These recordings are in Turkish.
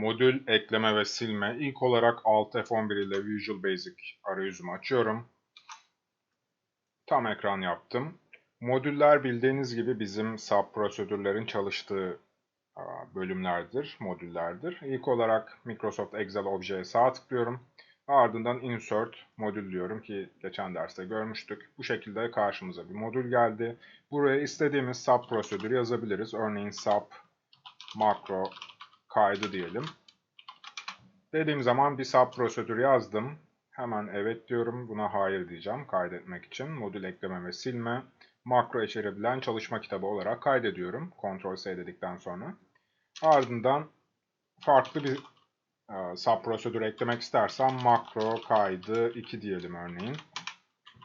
Modül ekleme ve silme. İlk olarak Alt F11 ile Visual Basic arayüzümü açıyorum. Tam ekran yaptım. Modüller bildiğiniz gibi bizim sub prosedürlerin çalıştığı bölümlerdir, modüllerdir. İlk olarak Microsoft Excel Objeye sağ tıklıyorum. Ardından Insert modül diyorum ki geçen derste görmüştük. Bu şekilde karşımıza bir modül geldi. Buraya istediğimiz sub prosedürü yazabiliriz. Örneğin sub makro kaydı diyelim. Dediğim zaman bir sub prosedür yazdım. Hemen evet diyorum. Buna hayır diyeceğim kaydetmek için. Modül ekleme ve silme. Makro içerebilen çalışma kitabı olarak kaydediyorum. Ctrl S dedikten sonra. Ardından farklı bir e, sub prosedür eklemek istersem makro kaydı 2 diyelim örneğin.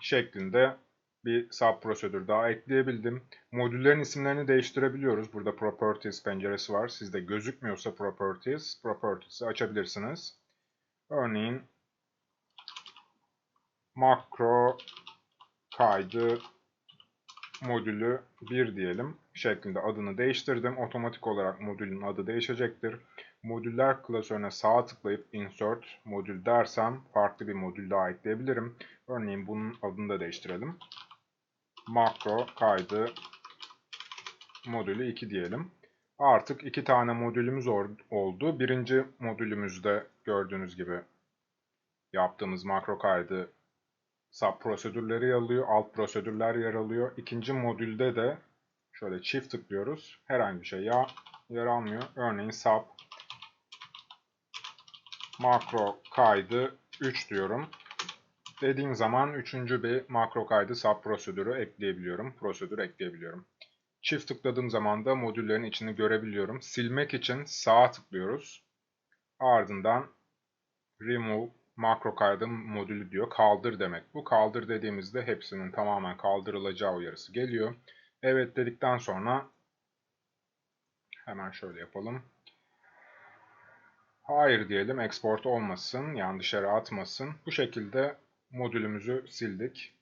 Şeklinde bir sub prosedür daha ekleyebildim. Modüllerin isimlerini değiştirebiliyoruz. Burada Properties penceresi var. Sizde gözükmüyorsa Properties, Properties'i açabilirsiniz. Örneğin makro kaydı modülü 1 diyelim şeklinde adını değiştirdim. Otomatik olarak modülün adı değişecektir. Modüller klasörüne sağ tıklayıp insert modül dersem farklı bir modül daha ekleyebilirim. Örneğin bunun adını da değiştirelim. Makro kaydı modülü 2 diyelim. Artık iki tane modülümüz oldu. Birinci modülümüzde gördüğünüz gibi yaptığımız makro kaydı sub prosedürleri yer alıyor, alt prosedürler yer alıyor. İkinci modülde de şöyle çift tıklıyoruz. Herhangi bir şey ya yer almıyor. Örneğin sub makro kaydı 3 diyorum. Dediğim zaman üçüncü bir makro kaydı sub prosedürü ekleyebiliyorum. Prosedür ekleyebiliyorum. Çift tıkladığım zaman da modüllerin içini görebiliyorum. Silmek için sağa tıklıyoruz. Ardından remove makro kaydı modülü diyor. Kaldır demek bu. Kaldır dediğimizde hepsinin tamamen kaldırılacağı uyarısı geliyor. Evet dedikten sonra hemen şöyle yapalım. Hayır diyelim export olmasın yani dışarı atmasın. Bu şekilde modülümüzü sildik.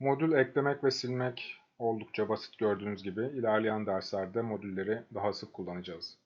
Modül eklemek ve silmek oldukça basit gördüğünüz gibi. ilerleyen derslerde modülleri daha sık kullanacağız.